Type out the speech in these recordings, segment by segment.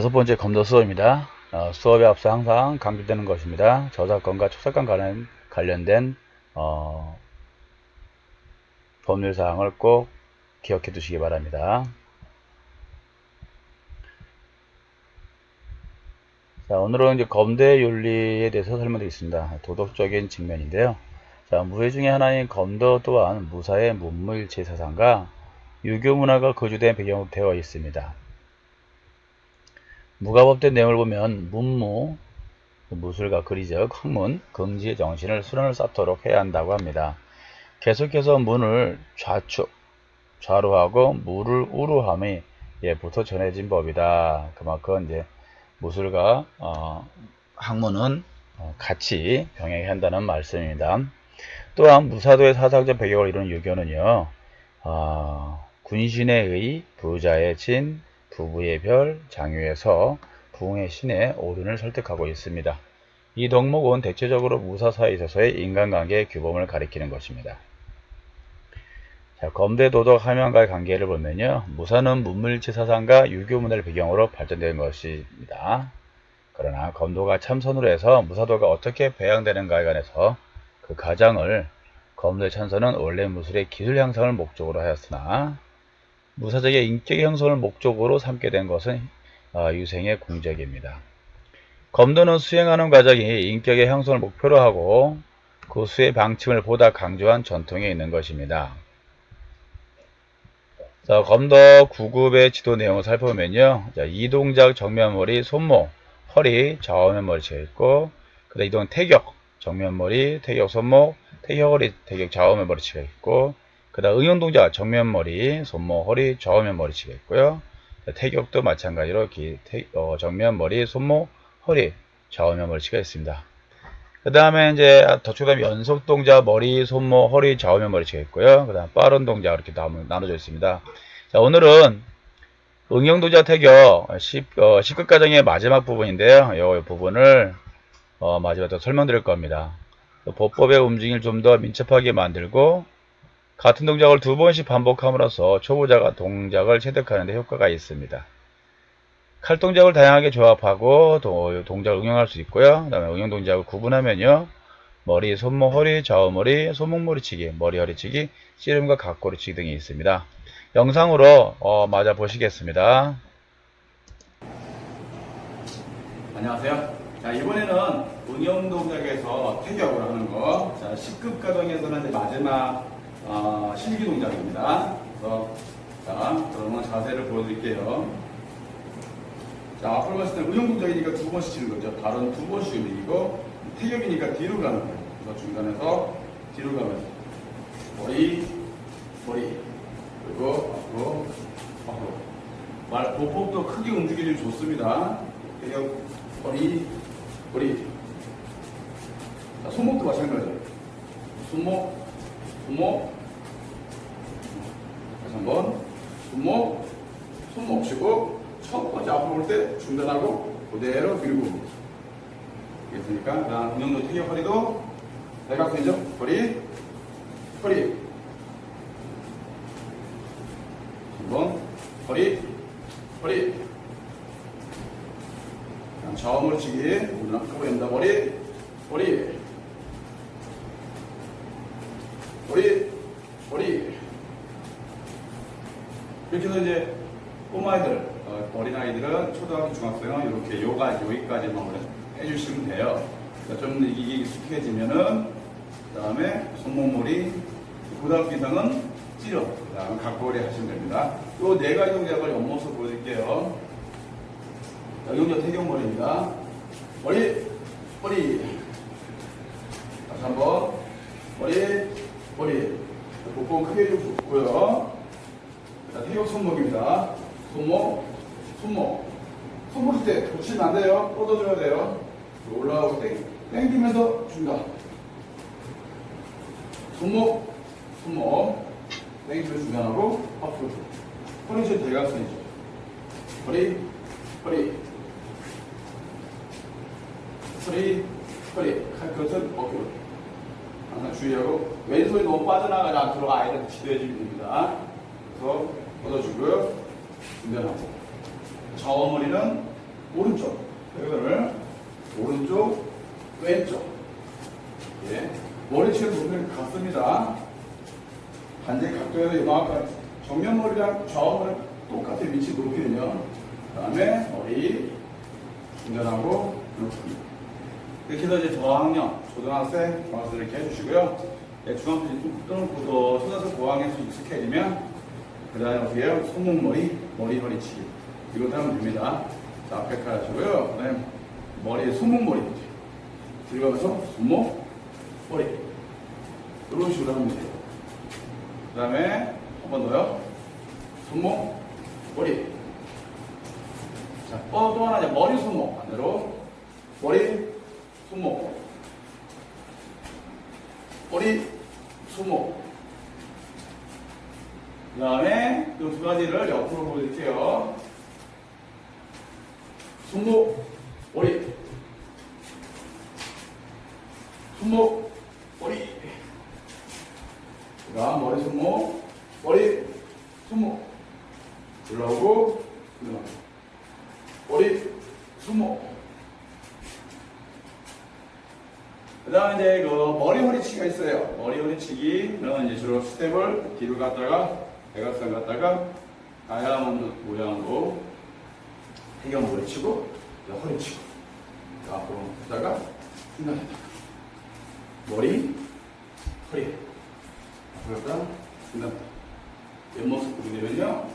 여섯 번째 검도 수업입니다. 어, 수업에 앞서 항상 강조되는 것입니다. 저작권과 초작권 관련, 관련된 어, 법률 사항을 꼭 기억해 두시기 바랍니다. 자, 오늘은 이제 검대 윤리에 대해서 설명드리겠습니다. 도덕적인 측면인데요. 자, 무예 중에 하나인 검도 또한 무사의 문무일체 사상과 유교 문화가 거주된 배경으로 되어 있습니다. 무가법된 내용을 보면 문무, 무술과 그리적, 학문, 긍지의 정신을 수련을 쌓도록 해야 한다고 합니다. 계속해서 문을 좌축, 좌로하고 무를 우루함이 예부터 전해진 법이다. 그만큼 이제 무술과 어, 학문은 어, 같이 병행해야 한다는 말씀입니다. 또한 무사도의 사상적 배경을 이루는 유교는요, 어, 군신에 의, 부자의 진, 부부의 별, 장유의 서, 부흥의 신의 오륜을 설득하고 있습니다. 이 덕목은 대체적으로 무사사에 있어서의 인간관계의 규범을 가리키는 것입니다. 자, 검대 도덕 함양과의 관계를 보면요. 무사는 문물체 사상과 유교 문화를 배경으로 발전된 것입니다. 그러나 검도가 참선으로 해서 무사도가 어떻게 배양되는가에 관해서 그 가장을 검도의 참선은 원래 무술의 기술 향상을 목적으로 하였으나 무사적의 인격의 형성을 목적으로 삼게 된 것은 어, 유생의 공적입니다. 검도는 수행하는 과정이 인격의 형성을 목표로 하고 그 수의 방침을 보다 강조한 전통에 있는 것입니다. 자, 검도 9급의 지도 내용을 살펴보면요. 자, 이동작 정면머리, 손목, 허리, 좌우면 머리치가 있고, 그 다음 이동 태격, 정면머리, 태격 손목, 태격 허리, 태격 좌우면 머리치가 있고, 그 다음 응용동작, 정면머리, 손목, 허리, 좌우면 머리치가 있고요. 자, 태격도 마찬가지로 기, 태, 어, 정면머리, 손목, 허리, 좌우면 머리 치가 있습니다. 그 다음에 이제 다음에 연속 동작, 머리, 손목, 허리, 좌우면 머리 치가 있고요. 그 다음 빠른 동작 이렇게 나눠 져 있습니다. 자, 오늘은 응용 동작 태격 10, 어, 10급 과정의 마지막 부분인데요. 이 부분을 어, 마지막으로 설명드릴 겁니다. 보법의 움직임을 좀 더 민첩하게 만들고 같은 동작을 두 번씩 반복함으로써 초보자가 동작을 체득하는 데 효과가 있습니다. 칼 동작을 다양하게 조합하고 동작을 응용할 수 있고요. 그 다음에 응용 동작을 구분하면요. 머리, 손목, 허리, 좌우머리, 손목 머리치기, 머리, 허리치기, 씨름과 각고리치기 등이 있습니다. 영상으로 어, 맞아 보시겠습니다. 안녕하세요. 자, 이번에는 응용 동작에서 태격을 하는 거. 자, 10급 과정에서는 이제 마지막 어, 실기 동작입니다. 그래서 자, 그러면 자세를 보여드릴게요. 자, 앞으로 봤을 때 응용 동작이니까 두 번씩 치는 거죠. 발은 두 번씩 움직이고 태격이니까 뒤로 가는 거예요. 그래서 중간에서 뒤로 가면서 머리, 머리, 그리고 앞으로, 앞으로. 말, 보폭도 크게 움직이면 좋습니다. 태격, 머리, 머리. 자, 손목도 마찬가지예요. 손목, 손목. 다시 한 번. 손목, 손목 치고, 첫 번째 앞으로 올 때 중단하고, 그대로 밀고. 됐습니까? 그 다음, 운영도 태격 허리도, 대각선이죠? 허리, 허리. 한번 허리, 허리. 좌우머리 치기. 오늘 한꺼번에 합니다. 머리, 머리. 머리, 머리. 이렇게 해서 이제 꼬마아이들, 어, 어린아이들은 초등학교, 중학생은 이렇게 요가, 여기까지만 해주시면 돼요. 그러니까 좀 이게 익숙해지면은, 그 다음에 손목머리, 고등학교 이상은 찌려, 그 다음에 각고리 하시면 됩니다. 요 네 가지 동작을 옆모습 보여드릴게요. 자, 여기가 태경머리입니다. 머리, 머리. 다시 한 번. 머리, 머리. 복부 크게 좀 붓고요. 자, 태경 손목입니다. 손목, 손목. 손목 때 붙이면 안 돼요. 뻗어줘야 돼요. 올라가고 땡, 땡기면서 중간. 손목, 손목. 땡기면서 중간하고 앞으로. 허리 저 대각선이죠. 허리, 허리. 허리, 허리. 칼 끝은 어깨로. 항상 주의하고 왼손이 너무 빠져나가지 않도록 아이를 지도해 주면 됩니다. 그래서 걷어주고요. 운전하고. 좌우머리는 오른쪽 폐근을 오른쪽 왼쪽 예. 머리채 보면 같습니다 반대 각도에도 이만큼 정면 머리랑 좌우머리 똑같은 위치 높이는요 그 다음에 머리 중전하고 이렇게 이렇게 해서 이제 저학년, 초등학생, 중학생 이렇게 해주시고요. 네, 중학생 또는 고도, 초등학생 고학년에서 익숙해지면 그 다음에 어떻게 해요? 손목머리, 머리 허리치기. 이것도 하면 됩니다. 자, 앞에 하시고요. 그 다음에 머리에 손목머리. 들어가면서 손목, 머리. 이런 식으로 하면 돼요. 그 다음에 한 번 더요. 손목, 머리. 자, 또, 또 하나 이제 머리, 손목. 반대로. 머리, 손목. 머리, 손목. 그 다음에 이 두 가지를 옆으로 보여드릴게요. 손목, 머리. 손목, 머리. 그 다음 머리, 손목, 머리, 손목. 올라오고, 올라오고. 머리, 손목. 그 다음에 이제 그 머리 허리치기가 있어요. 머리 허리치기는 이제 주로 스텝을 뒤로 갔다가 대각선 갔다가 다이아몬드 모양으로 해경으로 치고 이제 허리 치고. 그 앞으로 했다가 중간했다가 머리 허리. 앞으로 갔다가 중간했다가 옆모습 보게 되면요.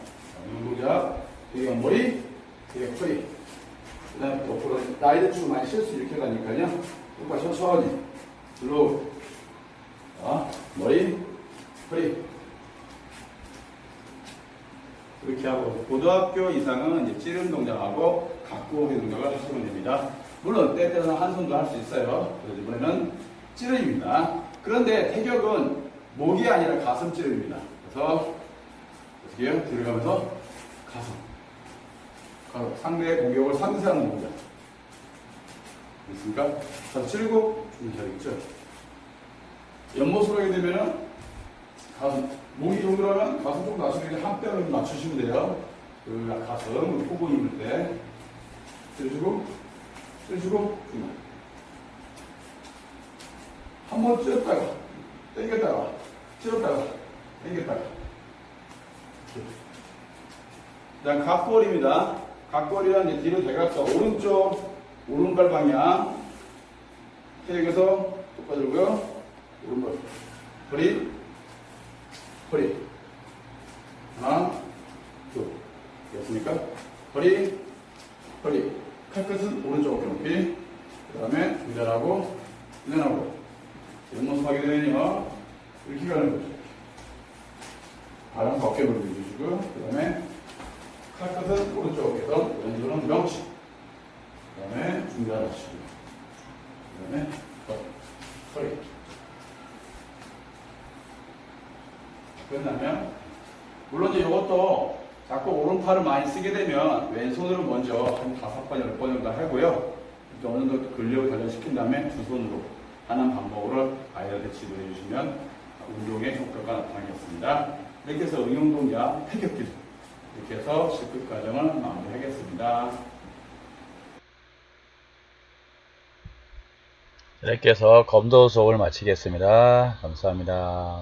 눈동자 대경 머리 대경 허리. 그 다음에 옆으로 나이들 좀 많이 실수 이렇게 가니까요. 똑바로 천천히. 자, 머리 허리 이렇게 하고 고등학교 이상은 찌른 동작하고 오기 동작을 하시면 됩니다. 물론 때때로는 한 손도 할 수 있어요. 그래서 이번에는 찌른입니다. 그런데 태격은 목이 아니라 가슴 찌른입니다. 그래서 어떻게 해요? 들어가면서 가슴. 가슴. 상대의 공격을 상쇄하는 동작. 됐습니까? 자, 찌르고 준비하겠죠? 옆모습을 하게 되면은 가슴, 목이 동그라면 가슴 좀 나중에 한 뼈를 맞추시면 돼요. 그 가슴, 포고 입을 때. 찌르시고, 중간. 한번 찌렀다가, 당겼다가, 찌렀다가, 당겼다가. 그 다음 각골입니다. 각골이란 이제 뒤로 대각선, 오른쪽, 오른발 방향. 여기서 똑바로 들고요. 오른발. 허리, 허리. 하나, 둘. 됐습니까? 허리, 허리. 칼끝은 오른쪽 어깨 높이. 그 다음에 중전하고, 중전하고. 옆모습 하게 되면요. 이렇게 가는 거죠. 바람 어깨 넓이 주시고, 그 다음에 칼끝은 오른쪽 어깨에서 왼손은 명치. 그 다음에 중전하시고. 그 다음에 허리. 끝나면 물론 이것도 자꾸 오른팔을 많이 쓰게 되면 왼손으로 먼저 한 다섯 번, 열 번 정도 하고요. 어느 정도 근력을 단련시킨 다음에 두 손으로 하는 방법으로 아이들한테 지도해 주시면 운동의 효과가 나타나겠습니다. 이렇게 해서 응용 동작, 태격 기술 이렇게 해서 10급 과정을 마무리하겠습니다. 이렇게 해서 검도 수업을 마치겠습니다. 감사합니다.